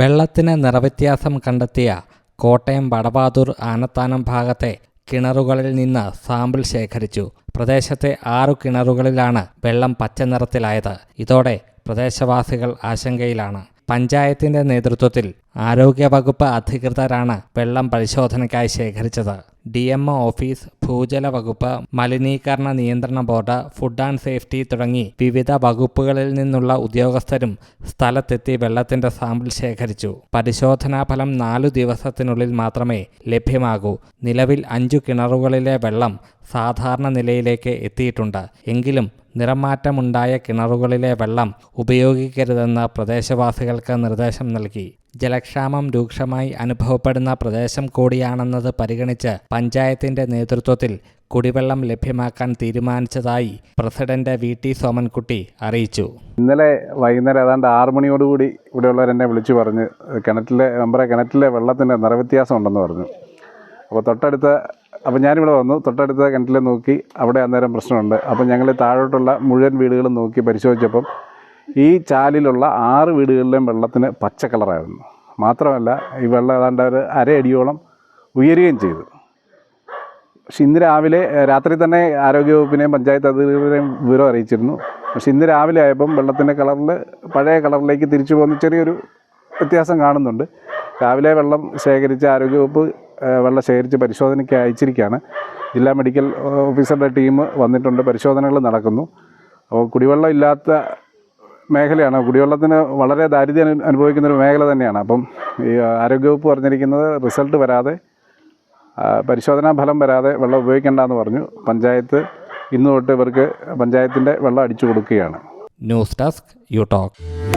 വെള്ളത്തിന് നിറവ്യത്യാസം കണ്ടെത്തിയ കോട്ടയം വടവാതൂർ ആനത്താനം ഭാഗത്തെ കിണറുകളിൽ നിന്ന് സാമ്പിൾ ശേഖരിച്ചു. പ്രദേശത്തെ ആറു കിണറുകളിലാണ് വെള്ളം പച്ച നിറത്തിലായത്. ഇതോടെ പ്രദേശവാസികൾ ആശങ്കയിലാണ്. പഞ്ചായത്തിന്റെ നേതൃത്വത്തിൽ ആരോഗ്യവകുപ്പ് അധികൃതരാണ് വെള്ളം പരിശോധനയ്ക്കായി ശേഖരിച്ചത്. ഡി എം ഒ ഓഫീസ് ഭൂജല വകുപ്പ് മലിനീകരണ നിയന്ത്രണ ബോർഡ് ഫുഡ് ആൻഡ് സേഫ്റ്റി തുടങ്ങി വിവിധ വകുപ്പുകളിൽ നിന്നുള്ള ഉദ്യോഗസ്ഥരും സ്ഥലത്തെത്തി വെള്ളത്തിന്റെ സാമ്പിൾ ശേഖരിച്ചു. പരിശോധനാ ഫലം നാലു ദിവസത്തിനുള്ളിൽ മാത്രമേ ലഭ്യമാകൂ. നിലവിൽ അഞ്ചു കിണറുകളിലെ വെള്ളം സാധാരണ നിലയിലേക്ക് എത്തിയിട്ടുണ്ട്. എങ്കിലും നിറമാറ്റമുണ്ടായ കിണറുകളിലെ വെള്ളം ഉപയോഗിക്കരുതെന്ന് പ്രദേശവാസികൾക്ക് നിർദ്ദേശം നൽകി. ജലക്ഷാമം രൂക്ഷമായി അനുഭവപ്പെടുന്ന പ്രദേശം കൂടിയാണെന്നത് പരിഗണിച്ച് പഞ്ചായത്തിന്റെ നേതൃത്വത്തിൽ കുടിവെള്ളം ലഭ്യമാക്കാൻ തീരുമാനിച്ചതായി പ്രസിഡന്റ് വി ടി സോമൻകുട്ടി അറിയിച്ചു. ഇന്നലെ വൈകുന്നേരം ഏതാണ്ട് ആറു മണിയോടുകൂടി ഇവിടെയുള്ളവർ എന്നെ വിളിച്ചു പറഞ്ഞ് കിണറ്റിലെ മെമ്പറെ കിണറ്റിലെ വെള്ളത്തിന്റെ നിറവ്യത്യാസം ഉണ്ടെന്ന് പറഞ്ഞു. അപ്പോൾ തൊട്ടടുത്ത അപ്പോൾ ഞാനിവിടെ വന്നു തൊട്ടടുത്ത കിണറ്റിൽ നോക്കി അവിടെ അന്നേരം പ്രശ്നമുണ്ട്. അപ്പോൾ ഞങ്ങൾ താഴോട്ടുള്ള മുഴുവൻ വീടുകളും നോക്കി പരിശോധിച്ചപ്പം ഈ ചാലിലുള്ള ആറ് വീടുകളിലെയും വെള്ളത്തിന് പച്ച കളറായിരുന്നു. മാത്രമല്ല ഈ വെള്ളം ഏതാണ്ട് ഒരു അരയടിയോളം ഉയരുകയും ചെയ്തു. പക്ഷെ ഇന്ന് രാവിലെ രാത്രി തന്നെ ആരോഗ്യവകുപ്പിനെയും പഞ്ചായത്ത് അധികൃതരെയും വിവരം അറിയിച്ചിരുന്നു. പക്ഷെ ഇന്ന് രാവിലെ ആയപ്പം വെള്ളത്തിന്റെ കളറിൽ പഴയ കളറിലേക്ക് തിരിച്ചു പോകുന്ന ചെറിയൊരു വ്യത്യാസം കാണുന്നുണ്ട്. രാവിലെ വെള്ളം ശേഖരിച്ച് ആരോഗ്യവകുപ്പ് വെള്ളം ശേഖരിച്ച് പരിശോധനയ്ക്ക് അയച്ചിരിക്കുകയാണ്. ജില്ലാ മെഡിക്കൽ ഓഫീസറുടെ ടീം വന്നിട്ടുണ്ട്. പരിശോധനകൾ നടക്കുന്നു. അപ്പോൾ കുടിവെള്ളം ഇല്ലാത്ത മേഖലയാണ്. കുടിവെള്ളത്തിന് വളരെ ദാരിദ്ര്യം അനു- അനുഭവിക്കുന്ന ഒരു മേഖല തന്നെയാണ്. അപ്പം ഈ ആരോഗ്യവകുപ്പ് പറഞ്ഞിരിക്കുന്നത് റിസൾട്ട് വരാതെ പരിശോധനാ ഫലം വരാതെ വെള്ളം ഉപയോഗിക്കേണ്ടെന്ന് പറഞ്ഞു. പഞ്ചായത്ത് ഇന്ന് തൊട്ട് ഇവർക്ക് പഞ്ചായത്തിന്റെ വെള്ളം അടിച്ചു കൊടുക്കുകയാണ്. News desk you talk.